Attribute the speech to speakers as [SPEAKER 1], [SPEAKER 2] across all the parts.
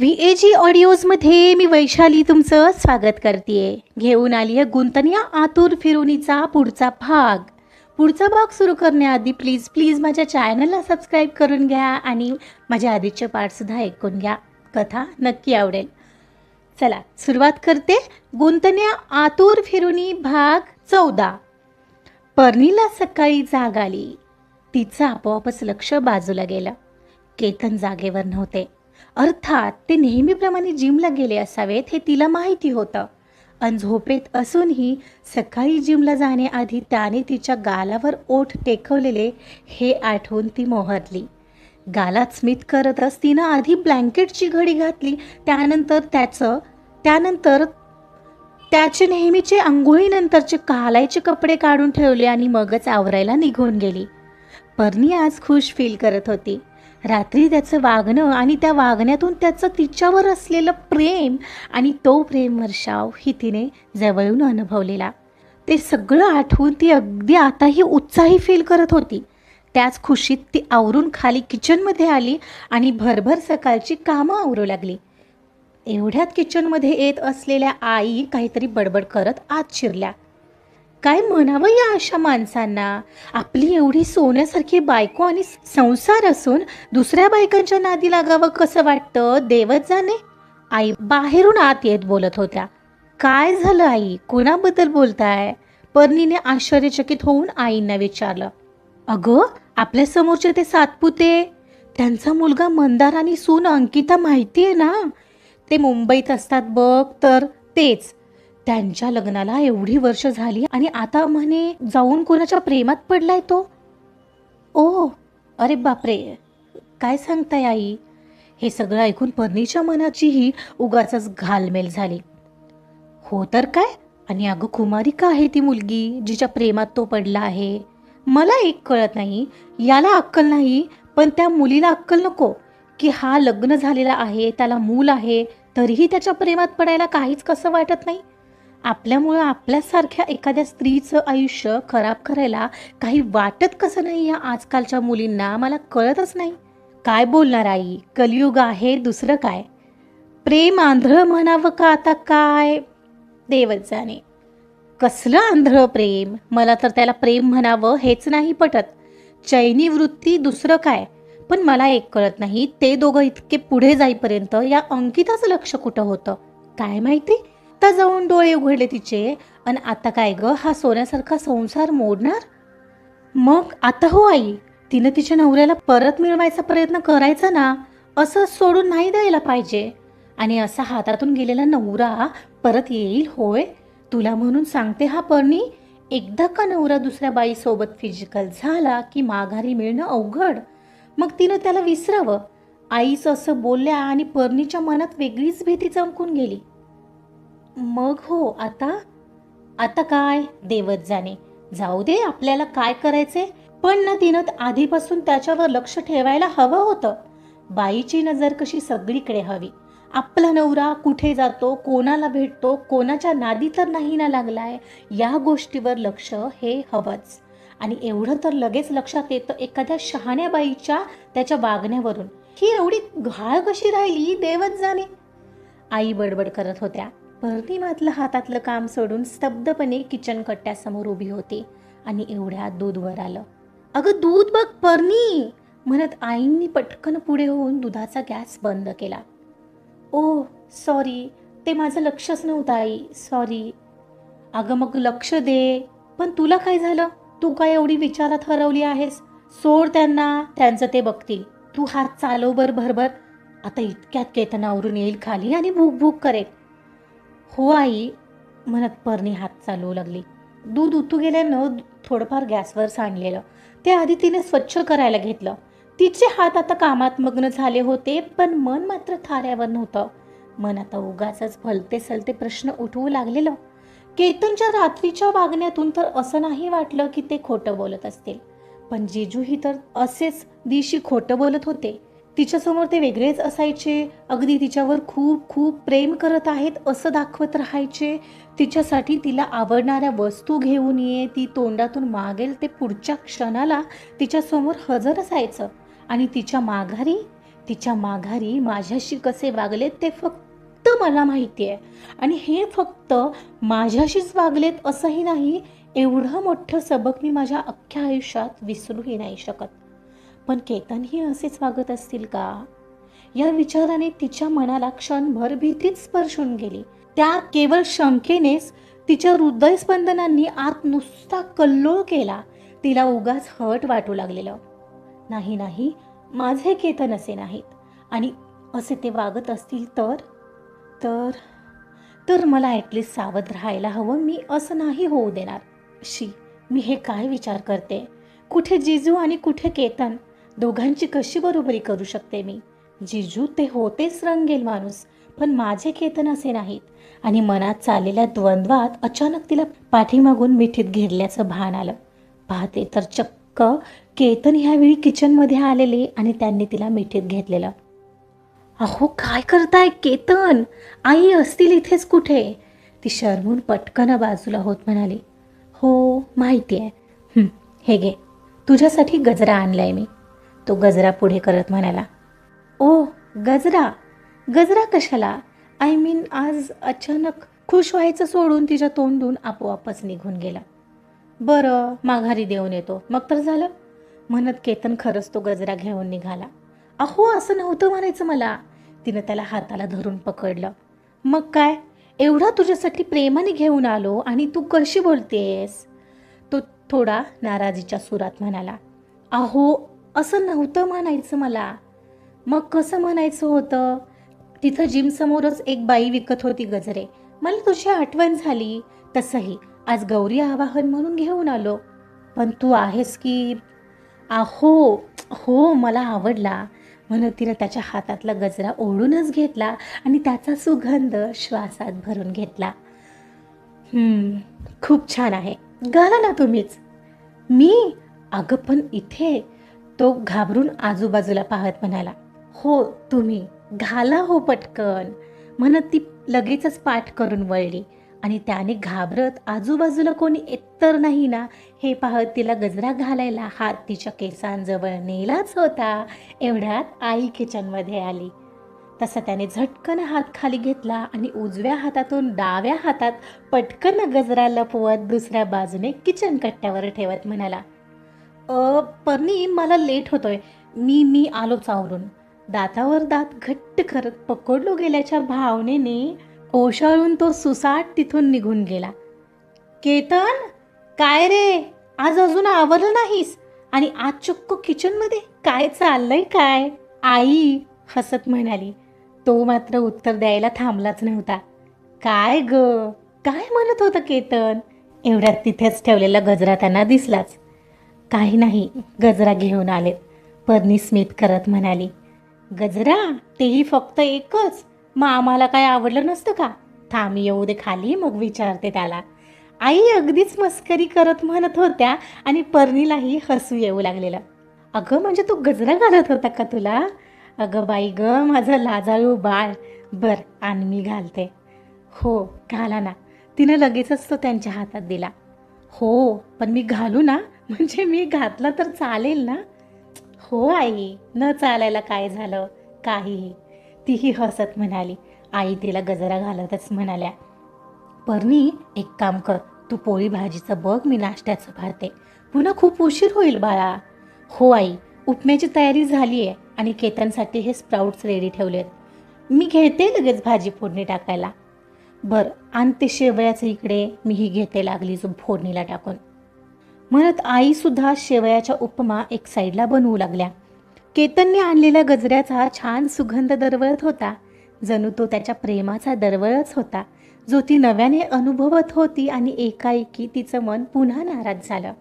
[SPEAKER 1] V A जी ऑडिओजमध्ये मी वैशाली तुमचं स्वागत करते घेऊन आली आहे गुंतनिया आतूर फिरोनीचा पुढचा भाग. पुढचा भाग सुरू करण्याआधी प्लीज प्लीज माझ्या चॅनलला सबस्क्राईब करून घ्या आणि माझ्या आधीचे पार्टसुद्धा ऐकून घ्या. कथा नक्की आवडेल. चला सुरुवात करते. गुंतन्या आतूर फिरुनी भाग चौदा. पर्णीला सकाळी जाग आली. तिचं आपोआपच लक्ष बाजूला गेलं. केतन जागेवर नव्हते. अर्थात ते नेहमीप्रमाणे जिमला गेले असावेत हे तिला माहिती होतं. अन झोपेत असूनही सकाळी जिमला जाण्याआधी त्याने तिच्या गालावर ओठ टेकवलेले हे आठवून ती मोहरली. गालात स्मित करतच तिनं आधी ब्लँकेटची घडी घातली त्यानंतर त्याचं त्यानंतर त्याचे नेहमीचे आंघोळीनंतरचे कालायचे कपडे काढून ठेवले आणि मगच आवरायला निघून गेली. परनी आज खुश फील करत होती. रात्री त्याचं वागणं आणि त्या वागण्यातून त्याचं तिच्यावर असलेलं प्रेम आणि तो प्रेम वर्षाव ही तिने जवळून अनुभवलेला. ते सगळं आठवून ती अगदी आताही उत्साही फील करत होती. त्याच खुशीत ती आवरून खाली किचनमध्ये आली आणि भरभर सकाळची कामं आवरू लागली. एवढ्यात किचनमध्ये येत असलेल्या आई काहीतरी बडबड करत आत शिरल्या. काय म्हणावं या अशा माणसांना? आपली एवढी सोन्यासारखी बायको आणि संसार असून दुसऱ्या बायकांच्या नादी लागावं कसं वाटतं? देवच जाणे. आई बाहेरून आत येत बोलत होत्या. काय झालं आई? कोणाबद्दल बोलताय? पर्णीने आश्चर्यचकित होऊन आईंना विचारलं. अगं आपल्या समोरचे ते सातपुते. त्यांचा मुलगा मंदार आणि सून अंकिता माहिती आहे ना? ते मुंबईत असतात बघ तर तेच. त्यांच्या लग्नाला एवढी वर्ष झाली आणि आता म्हणे जाऊन कोणाच्या प्रेमात पडलाय तो? ओ अरे बापरे. काय सांगताय आई? हे सगळं ऐकून पर्णीच्या मनाचीही उगाच घालमेल झाली. हो तर काय? आणि अगं कुमारी का आहे ती मुलगी जिच्या प्रेमात तो पडला आहे? मला एक कळत नाही याला अक्कल नाही पण त्या मुलीला अक्कल नको. की हा लग्न झालेला आहे त्याला मूल आहे तरीही त्याच्या प्रेमात पडायला काहीच कसं वाटत नाही? आपल्यामुळं आपल्यासारख्या एखाद्या स्त्रीचं आयुष्य खराब करायला काही वाटत कसं नाही या आजकालच्या मुलींना? मला कळतच नाही. काय बोलणार आई? कलियुग आहे दुसरं काय? प्रेम आंधळं म्हणावं का आता काय? देवच जाणे. कसलं आंधळं प्रेम? मला तर त्याला प्रेम म्हणावं हेच नाही पटत. चैनी वृत्ती दुसरं काय? पण मला एक कळत नाही ते दोघं इतके पुढे जाईपर्यंत या अंकिताचं लक्ष कुठं होतं? काय माहिती? आत्ता जाऊन डोळे उघडले तिचे. आणि आता काय ग? हा सोन्यासारखा संसार मोडणार? मग आता हो आई तिनं तिच्या नवऱ्याला परत मिळवायचा प्रयत्न करायचा ना असं सोडून नाही द्यायला पाहिजे. आणि असा हातातून गेलेला नवरा परत येईल होय? तुला म्हणून सांगते हा पर्णी एकदा का नवरा दुसऱ्या बाईसोबत फिजिकल झाला की माघारी मिळणं अवघड? मग तिनं त्याला विसरावं. आईच असं बोलल्या आणि पर्णीच्या मनात वेगळीच भीती चमकून गेली. मग हो आता? आता काय? देवत जाणे. जाऊ दे आपल्याला काय करायचे पण ना तिनं आधीपासून त्याच्यावर लक्ष ठेवायला हवं होतं. बाईची नजर कशी सगळीकडे हवी. आपला नवरा कुठे जातो कोणाला भेटतो कोणाच्या नादी तर नाही ना लागलाय या गोष्टीवर लक्ष हे हवंच. आणि एवढं तर लगेच लक्षात येतं एखाद्या शहाण्या बाईच्या त्याच्या वागण्यावरून. ही एवढी घाळ कशी राहिली देवच जाणे? आई बडबड करत होत्या. पर्णिमातलं हातातलं काम सोडून स्तब्धपणे किचन कट्ट्यासमोर उभी होती आणि एवढ्यात दूध वर आलं. अगं दूध बघ पर्णी! म्हणत आईंनी पटकन पुढे होऊन दुधाचा गॅस बंद केला. ओ सॉरी ते माझं लक्षच नव्हतं आई सॉरी. अगं मग लक्ष दे पण तुला काय झालं? तू काय एवढी विचारात हरवली आहेस? सोड त्यांना त्यांचं ते बघतील. तू हात चालव बर भरभर. आता इतक्यात केतन आवरून येईल खाली आणि भूक भूक करेल. हो आई म्हणत परणी हात चालवू लागली. दूध उतू गेल्यानं थोडंफार गॅसवर सांडलेलं. ते आधी तिने स्वच्छ करायला घेतलं. तिचे हात आता कामात मग्न झाले होते पण मन मात्र थाऱ्यावर नव्हतं. मन आता उगाच भलते सलते प्रश्न उठवू लागलेलं. केतनच्या रात्रीच्या वागण्यातून तर असं नाही वाटलं की ते खोटं बोलत असतील. पण जेजूही तर असेच दिवशी खोटं बोलत होते. तिच्यासमोर ते वेगळेच असायचे. अगदी तिच्यावर खूप खूप प्रेम करत आहेत असं दाखवत राहायचे. तिच्यासाठी तिला आवडणाऱ्या वस्तू घेऊन ये ती तोंडातून मागेल ते पुढच्या क्षणाला तिच्यासमोर हजर असायचं. आणि तिच्या माघारी तिच्या माघारी माझ्याशी कसे वागलेत ते फक्त मला माहिती आहे. आणि हे फक्त माझ्याशीच वागलेत असंही नाही एवढं मोठं सबक मी माझ्या अख्ख्या आयुष्यात विसरूही नाही शकत. पण केतनही असेच वागत असतील का? या विचाराने तिच्या मनाला क्षणभर भीतीच स्पर्शून गेली. त्या केवळ शंकेनेच तिच्या हृदयस्पंदनांनी आत नुसता कल्लोळ केला. तिला उगाच हट वाटू लागलेलं. नाही नाही माझे केतन असे नाहीत. आणि असे ते वागत असतील तर? तर? तर मला ॲटलिस्ट सावध राहायला हवं. मी असं नाही होऊ देणार. शी मी हे काय विचार करते? कुठे जिजू आणि कुठे केतन? दोघांची कशी बरोबरी करू शकते मी? जिजू ते होतेच रंगेल माणूस पण माझे केतन असे नाहीत. आणि मनात चाललेल्या द्वंद्वात अचानक तिला पाठीमागून मिठीत घेरल्याचं भान आलं. पाहते तर चक्क केतन ह्यावेळी किचनमध्ये आलेले आणि त्यांनी तिला मिठीत घेतलेलं. अहो काय करताय केतन? आई असतील इथेच कुठे? ती शर्मून पटकन बाजूला होत म्हणाली. हो माहिती आहे हे घे. तुझ्यासाठी गजरा आणलाय मी. तो गजरा पुढे करत म्हणाला ओ गजरा गजरा कशाला? आय मीन आज अचानक खुश व्हायचं सोडून तिच्या तोंडून आपोआपच निघून गेला. बरं माघारी देऊन येतो. मग तर झालं. म्हणत केतन खरंच तो गजरा घेऊन निघाला. अहो असं नव्हतं म्हणायचं मला. तिनं त्याला हाताला धरून पकडलं. मग काय? एवढा तुझ्यासाठी प्रेमाने घेऊन आलो आणि तू कशी बोलतेस? तो थोडा नाराजीच्या सुरात म्हणाला. अहो असं नव्हतं म्हणायचं मला. मग कसं म्हणायचं होतं? तिथं जिमसमोरच एक बाई विकत होती गजरे. मला तुझी आठवण झाली. तसंही आज गौरी आवाहन म्हणून घेऊन आलो. पण तू आहेस की? आहो हो मला आवडला. म्हणत तिनं त्याच्या हातातला गजरा ओढूनच घेतला आणि त्याचा सुगंध श्वासात भरून घेतला. खूप छान आहे. घाला ना तुम्हीच. मी? अगं पण इथे तो घाबरून आजूबाजूला पाहत म्हणाला हो तुम्ही घाला हो पटकन. म्हणत ती लगेचच पाठ करून वळली आणि त्याने घाबरत आजूबाजूला कोणी एकतर नाही ना हे पाहत तिला गजरा घालायला हात तिच्या केसांजवळ नेलाच होता एवढ्यात आई किचनमध्ये आली. तसा त्याने झटकन हात खाली घेतला आणि उजव्या हातातून डाव्या हातात पटकन गजरा लपवत दुसऱ्या बाजूने किचन कट्ट्यावर ठेवत म्हणाला अ मला लेट होतोय. मी मी आलोच आवरून दातावर दात घट्ट करत पकडलो गेल्याच्या भावनेने ओशाळून तो सुसाट तिथून निघून गेला. केतन काय रे? आज अजून आवरलं नाहीस? आणि आज चक्क किचनमध्ये काय चाललंय काय? आई हसत म्हणाली. तो मात्र उत्तर द्यायला थांबलाच नव्हता. काय ग? काय म्हणत होतं केतन? एवढ्यात तिथेच ठेवलेला गजरा त्यांना दिसलाच. काही नाही गजरा घेऊन आलेत परनी स्मित करत म्हणाली गजरा तेही फक्त एकच. मग आम्हाला काय आवडलं नसतं का? थांब येऊ दे खाली मग विचारते त्याला. आई अगदीच मस्करी करत म्हणत होत्या आणि पर्णीलाही हसू येऊ लागलेलं. अगं म्हणजे तू गजरा घालत होता का तुला? अगं बाई ग माझं लाजाळू बाळ. बर आण मी घालते. हो घाला ना. तिनं लगेचच तो त्यांच्या हातात दिला. हो पण मी घालू ना. म्हणजे मी घातला तर चालेल ना? हो आई न चालायला काय झालं? काहीही. तीही हसत म्हणाली. आई तिला गजरा घालतच म्हणाल्या. परनी एक काम कर. तू पोळी भाजीचं बघ मी नाश्त्याचं भाते पुन्हा खूप उशीर होईल बाळा. हो आई उपम्याची तयारी झाली आहे आणि केतनसाठी हे स्प्राउट्स रेडी ठेवलेत. मी घेते लगेच भाजी फोडणी टाकायला. बरं आणते शेवयाचं इकडे. मीही घेते लागली जो फोडणीला टाकून. म्हणत आईसुद्धा शेवयाच्या उपमा एक साईडला बनवू लागल्या. केतनने आणलेल्या गजऱ्याचा छान सुगंध दरवळत होता. जणू तो त्याच्या प्रेमाचा दरवळच होता. जो ती नव्याने अनुभवत होती आणि एकाएकी तिचं मन पुन्हा नाराज झालं.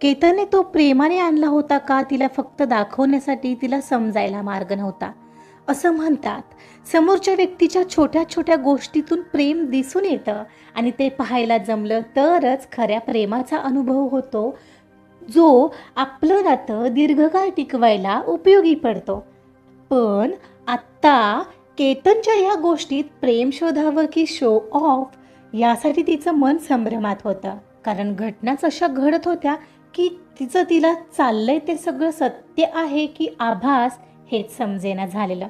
[SPEAKER 1] केतनने तो प्रेमाने आणला होता का तिला फक्त दाखवण्यासाठी तिला समजायला मार्ग नव्हता. असं म्हणतात. समोरच्या व्यक्तीच्या छोट्या छोट्या गोष्टीतून प्रेम दिसून येतं आणि ते पाहायला जमलं तरच खऱ्या प्रेमाचा अनुभव होतो जो आपलं नातं दीर्घकाळ टिकवायला उपयोगी पडतो. पण आत्ता केतनच्या ह्या गोष्टीत प्रेम शोधावं की शो ऑफ यासाठी तिचं मन संभ्रमात होतं. कारण घटनाच अशा घडत होत्या की तिचं तिला चाललंय ते सगळं सत्य आहे की आभास हेच समजेना झालेलं.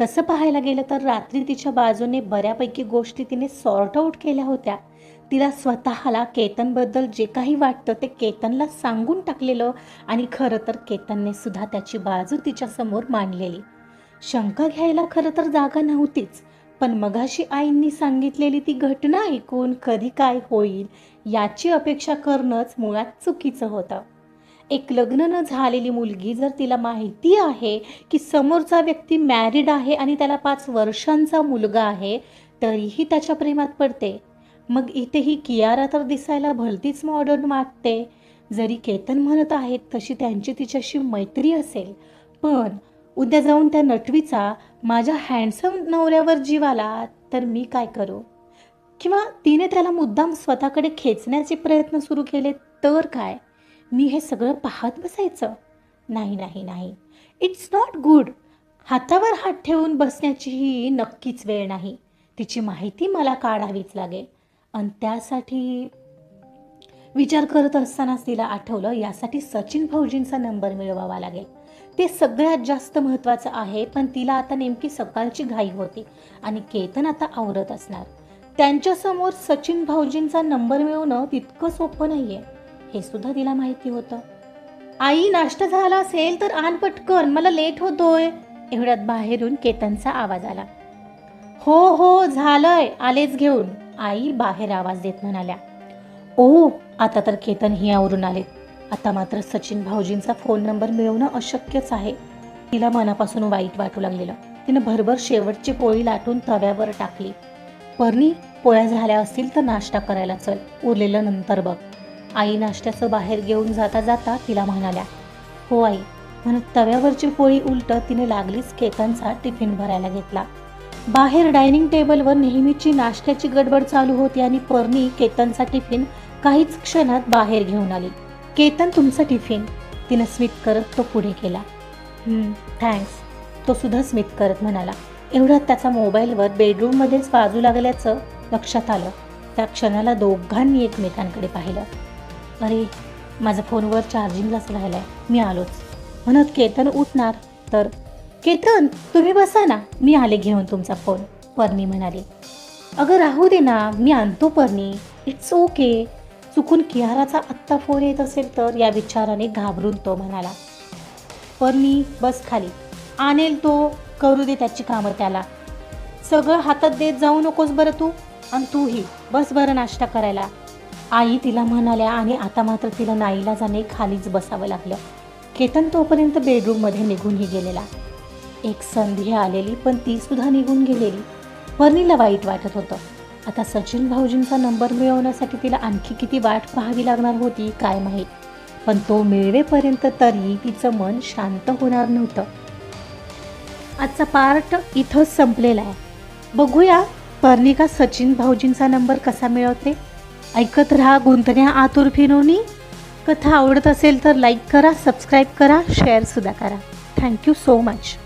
[SPEAKER 1] तसं पाहायला गेलं तर रात्री तिच्या बाजूने बऱ्यापैकी गोष्टी तिने सॉर्ट आऊट केल्या होत्या. तिला स्वतःला केतनबद्दल जे काही वाटतं ते केतनला सांगून टाकलेलं आणि खरं तर केतनने सुद्धा त्याची बाजू तिच्यासमोर मांडलेली. शंका घ्यायला खरं तर जागा नव्हतीच पण मगाशी आईंनी सांगितलेली ती घटना ऐकून कधी काय होईल याची अपेक्षा करणंच मुळात चुकीचं होतं. एक लग्न न झालेली मुलगी जर तिला माहिती आहे की समोरचा व्यक्ती मॅरिड आहे आणि त्याला पाच वर्षांचा मुलगा आहे तरीही त्याच्या प्रेमात पडते. मग इथेही कियारा तर दिसायला भलतीच मॉडर्न वाटते. जरी केतन म्हणत आहेत तशी त्यांची तिच्याशी मैत्री असेल पण उद्या जाऊन त्या नटवीचा माझ्या हँडसम नवऱ्यावर जीव आला तर मी काय करू? किंवा तिने त्याला मुद्दाम स्वतःकडे खेचण्याचे प्रयत्न सुरू केले तर काय? मी हे सगळं पाहत बसायचं. नाही नाही नाही. इट्स नॉट गुड हातावर हात ठेवून बसण्याचीही नक्कीच वेळ नाही. तिची माहिती मला काढावीच लागेल. आणि त्यासाठी विचार करत असतानाच तिला आठवलं यासाठी सचिन भाऊजींचा नंबर मिळवावा लागेल. ते सगळ्यात जास्त महत्त्वाचं आहे पण तिला आता नेमकी सकाळची घाई होती आणि केतन आता आवरत असणार. त्यांच्यासमोर सचिन भाऊजींचा नंबर मिळवणं तितकं सोपं नाही आहे हे सुद्धा तिला माहिती होतं. आई नाश्ता झाला असेल तर आण पटकन मला लेट होतोय. एवढ्यात बाहेरून केतनचा आवाज आला. हो हो झालंय आलेच घेऊन. आई बाहेर आवाज देत म्हणाल्या. ओ आता तर केतन ही आवरून आले. आता मात्र सचिन भाऊजींचा फोन नंबर मिळवणं अशक्यच आहे. तिला मनापासून वाईट वाटू लागलेलं. तिनं भरभर शेवटची पोळी लाटून तव्यावर टाकली. परणी पोळ्या झाल्या असतील तर नाश्ता करायला चल. उरलेलं नंतर बघ. आई नाश्त्याचं बाहेर घेऊन जाता जाता तिला म्हणाल्या हो आई. म्हणत तव्यावरची पोळी उलट तिने लागलीच केतनचा टिफिन भरायला घेतला. बाहेर डायनिंग टेबलवर नेहमीची नाश्त्याची गडबड चालू होती आणि परनी केतनचा टिफिन काहीच क्षणात बाहेर घेऊन आली. केतन तुमचा टिफिन? तिनं स्मित करत तो पुढे केला. थँक्स. तो सुद्धा स्मित करत म्हणाला. एवढ्यात त्याचा मोबाईलवर बेडरूममध्येच बाजू लागल्याचं लक्षात आलं. त्या क्षणाला दोघांनी एकमेकांकडे पाहिलं. अरे माझा फोनवर चार्जिंगलाच आहे मी आलोच. म्हणत केतन उठणार तर केतन तुम्ही बसा ना. मी आले घेऊन तुमचा फोन. पर्णी म्हणाली. अगं राहू दे ना. मी आणतो पर्णी. इट्स ओके चुकून किहाराचा आत्ता फोन येत असेल तर या विचाराने घाबरून तो म्हणाला. पर्णी बस खाली. आणेल तो. करू दे त्याची कामं त्याला. सगळं हातात देत जाऊ नकोस बरं तू. आणि तूही. बस बरं नाश्ता करायला. आई तिला म्हणाल्या आणि आता मात्र तिला नाईला जाणे खालीच बसावं लागलं. केतन तोपर्यंत बेडरूममध्ये निघूनही गेलेला. एक संधी आलेली पण ती सुद्धा निघून गेलेली. वर्णीला वाईट वाटत होतं. आता सचिन भाऊजींचा नंबर मिळवण्यासाठी तिला आणखी किती वाट पाहावी लागणार होती काय माहीत. पण तो मिळवेपर्यंत तरी तिचं मन शांत होणार नव्हतं. आजचा पार्ट इथंच संपलेला आहे. बघूया पर्णिका सचिन भाऊजींचा नंबर कसा मिळवते? ऐकत राहा गुंतण्या आतुर फिनोनी कथा आवडत असेल तर लाईक करा सबस्क्राईब करा शेअरसुद्धा करा. Thank you so much